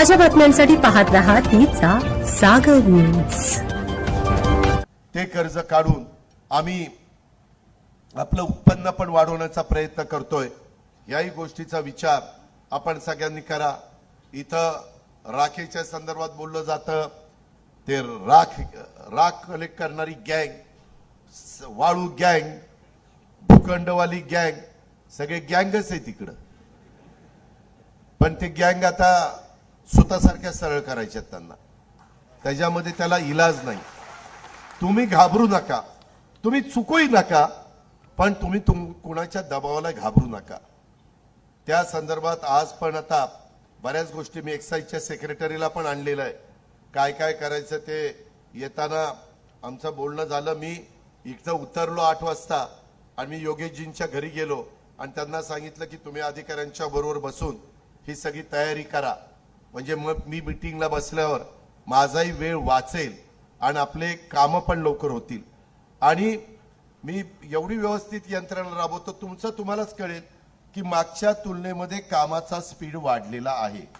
ताज्या बातम्यांसाठी पाहत राहा तिचा सागर न्यूज ते कर्ज काढून आम्ही आपलं उत्पन्न पण वाढवण्याचा प्रयत्न करतोय. याही गोष्टीचा विचार आपण सगळ्यांनी करा. इथं राखेच्या संदर्भात बोललं जातं. ते राख राख कलेक्ट करणारी गँग वाळू गँग भूखंडवाली गँग सगळे गँगच आहे तिकडं. पण ते गँग आता स्वतःसारख्या सरळ करायच्यात त्यांना. त्याच्यामध्ये त्याला इलाज नाही. तुम्ही घाबरू नका. तुम्ही चुकूही नका पण तुम्ही तुम कुणाच्या दबावाला घाबरू नका. त्या संदर्भात आज पण आता बऱ्याच गोष्टी मी एक्साईजच्या सेक्रेटरीला पण आणलेलं आहे. काय काय करायचं ते येताना आमचं बोलणं झालं. मी इकडं उतरलो आठ वाजता आणि मी योगेशजींच्या घरी गेलो आणि त्यांना सांगितलं की तुम्ही अधिकाऱ्यांच्या बरोबर बसून ही सगळी तयारी करा. म्हणजे मग मी मिटिंगला बसल्यावर माझाही वेळ वाचेल आणि आपले कामं पण लवकर होतील. आणि मी एवढी व्यवस्थित यंत्रणा राबवतो तुमचं तुम्हालाच कळेल की मागच्या तुलनेमध्ये कामाचा स्पीड वाढलेला आहे.